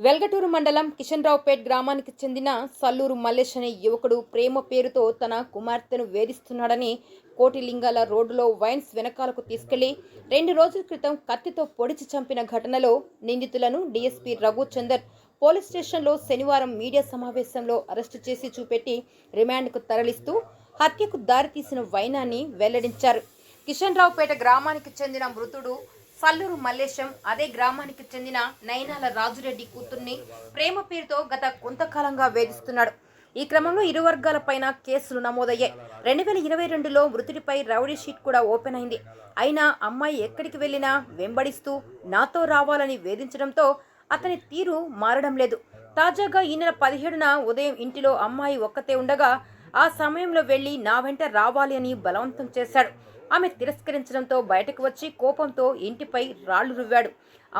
వెల్గటూరు మండలం కిషన్రావుపేట్ గ్రామానికి చెందిన సల్లూరు మల్లేష్ అనే యువకుడు ప్రేమ పేరుతో తన కుమార్తెను వేధిస్తున్నాడని కోటిలింగాల రోడ్డులో వైన్స్ వెనకాలకు తీసుకెళ్ళి రెండు రోజుల క్రితం కత్తితో పొడిచి చంపిన ఘటనలో నిందితులను డీఎస్పీ రఘుచందర్ పోలీస్ స్టేషన్లో శనివారం మీడియా సమావేశంలో అరెస్టు చేసి చూపెట్టి రిమాండ్కు తరలిస్తూ హత్యకు దారితీసిన వైనాన్ని వెల్లడించారు. కిషన్ రావుపేట గ్రామానికి చెందిన మృతుడు సల్లూరు మల్లేశం అదే గ్రామానికి చెందిన నయనాల రాజురెడ్డి కూతుర్ని ప్రేమ పేరుతో గత కొంతకాలంగా వేధిస్తున్నాడు. ఈ క్రమంలో ఇరు వర్గాల పైన కేసులు నమోదయ్యాయి. రెండు వేల ఇరవై రెండులో మృతుడిపై రౌడీ షీట్ కూడా ఓపెన్ అయింది. అయినా అమ్మాయి ఎక్కడికి వెళ్ళినా వెంబడిస్తూ నాతో రావాలని వేధించడంతో అతని తీరు మారడం లేదు. తాజాగా ఈ నెల పదిహేడున ఉదయం ఇంటిలో అమ్మాయి ఒక్కతే ఉండగా ఆ సమయంలో వెళ్ళి నా వెంట రావాలి అని బలవంతం చేశాడు. ఆమె తిరస్కరించడంతో బయటకు వచ్చి కోపంతో ఇంటిపై రాళ్ళు రువ్వాడు.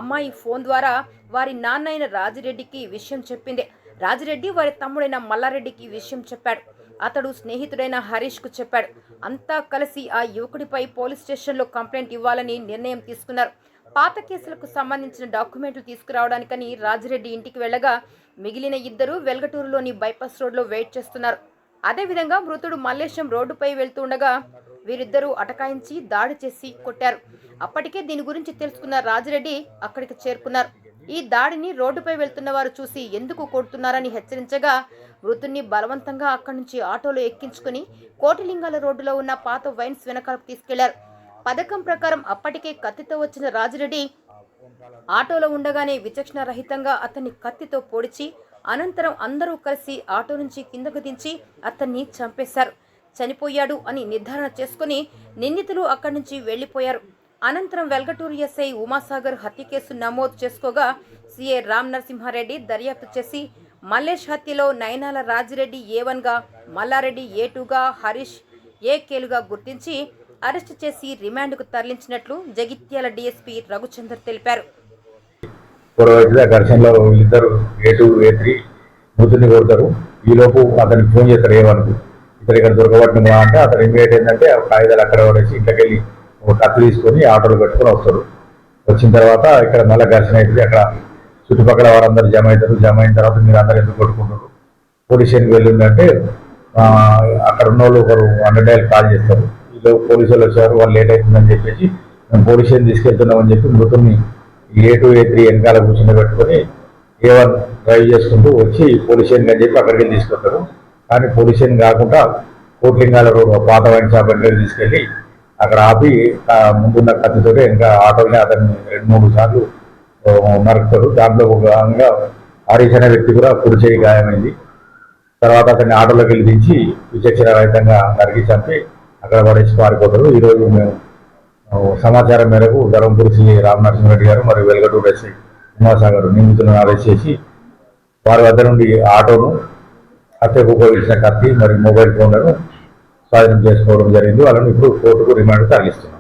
అమ్మాయి ఫోన్ ద్వారా వారి నాన్నైన రాజిరెడ్డికి విషయం చెప్పింది. రాజిరెడ్డి వారి తమ్ముడైన మల్లారెడ్డికి విషయం చెప్పాడు. అతడు స్నేహితుడైన హరీష్కు చెప్పాడు. అంతా కలిసి ఆ యువకుడిపై పోలీస్ స్టేషన్లో కంప్లైంట్ ఇవ్వాలని నిర్ణయం తీసుకున్నారు. పాత కేసులకు సంబంధించిన డాక్యుమెంట్లు తీసుకురావడానికని రాజిరెడ్డి ఇంటికి వెళ్ళగా మిగిలిన ఇద్దరు వెల్గటూరులోని బైపాస్ రోడ్లో వెయిట్ చేస్తున్నారు. అదేవిధంగా మృతుడు మల్లేశం రోడ్డుపై వెళ్తుండగా వీరిద్దరూ అటకాయించి దాడి చేసి కొట్టారు. అప్పటికే దీని గురించి తెలుసుకున్న రాజిరెడ్డి అక్కడికి చేరుకున్నారు. ఈ దాడిని రోడ్డుపై వెళ్తున్న వారు చూసి ఎందుకు కొడుతున్నారని హెచ్చరించగా మృతుణ్ణి బలవంతంగా అక్కడి నుంచి ఆటోలో ఎక్కించుకుని కోటిలింగాల రోడ్డులో ఉన్న పాత వైన్స్ వెనకాలకు తీసుకెళ్ళారు. పథకం ప్రకారం అప్పటికే కత్తితో వచ్చిన రాజిరెడ్డి ఆటోలో ఉండగానే విచక్షణ రహితంగా అతన్ని కత్తితో పొడిచి అనంతరం అందరూ కలిసి ఆటో నుంచి కిందకు దించి అతన్ని చంపేశారు. చనిపోయాడు అని నిర్ధారణ చేసుకుని నిందితులు అక్కడి నుంచి వెళ్ళిపోయారు అనంతరం వెల్గటూరు ఎస్ఐ ఉమాసాగర్ హత్య కేసు నమోదు చేసుకోగా సీఏ రామ్ నరసింహారెడ్డి దర్యాప్తు చేసి మల్లేష్ హత్యలో నయనాల రాజిరెడ్డి ఏ వన్గా మల్లారెడ్డి ఏ టూగా హరీష్ ఏ కేలుగా గుర్తించి అరెస్టు చేసి రిమాండ్కు తరలించినట్లు జగిత్యాల డీఎస్పీ రఘుచందర్ తెలిపారు. ఘర్షణలో వీళ్ళిద్దరు ఏ టూ ఏ త్రీ మృతుని కొడతారు. ఈలోపు అతనికి ఫోన్ చేస్తారు ఏమనుకు సరే ఇక్కడ దొరకబట్టిన అంటే అతను ఇమీడియట్ ఏంటంటే కాగితాలు అక్కడ పడేసి ఇంట్లోకి వెళ్ళి ఒక కత్తి తీసుకొని ఆటోలు పెట్టుకొని వస్తారు వచ్చిన తర్వాత ఇక్కడ మళ్ళీ ఘర్షణ అవుతుంది. అక్కడ చుట్టుపక్కల వారందరూ జమ అవుతారు. జమ అయిన తర్వాత మీరు అందరు ఎందుకు కొట్టుకుంటారు? పోలీస్ స్టేషన్కి వెళ్ళిందంటే అక్కడ ఉన్న వాళ్ళు ఒకరు హండ్రెడ్ డైల్ కాల్ చేస్తారు. వీళ్ళు పోలీసు వాళ్ళు వచ్చారు. వాళ్ళు లేట్ అవుతుందని చెప్పేసి మేము పోలీస్ స్టేషన్ తీసుకెళ్తున్నామని చెప్పి మృతుని ఏ టూ ఏ త్రీ వెనకాల కూర్చుని పెట్టుకొని ఏ వన్ డ్రైవ్ చేసుకుంటూ వచ్చి పోలీస్ స్టేషన్ అని చెప్పి అక్కడికి వెళ్ళి తీసుకొస్తారు. కానీ పొల్యూషన్ కాకుండా కోట్లింగాల రోడ్ పాత వైన్ షాప్ దగ్గర తీసుకెళ్ళి అక్కడ ఆపి ముందున్న కత్తితోటి ఇంకా ఆటోని అతన్ని రెండు మూడు సార్లు ఆ, నరుకుతారు దాంట్లో ఒక భాగంగా హరీష్ అనే వ్యక్తి కూడా కుడి చేయి గాయమైంది. తర్వాత అతన్ని ఆటోలోకి వెళ్ళి దించి విచక్షణ రహితంగా నరికి చంపి అక్కడ పడేసి పారిపోతారు. ఈరోజు మేము సమాచారం మేరకు ధర్మపురి శ్రీ రామనరసింహరెడ్డి గారు మరియు వెలగటూరు ఎస్ఐ ఉమాసాగర్ నిందితులను అరెస్ట్ చేసి వారి వద్ద నుండి ఆటోను హత్యకు ఉపయోగించిన కత్తి మరియు మొబైల్ ఫోన్లను స్వాధీనం చేసుకోవడం జరిగింది. వాళ్ళని ఇప్పుడు కోర్టుకు రిమాండ్ తరలిస్తున్నాం.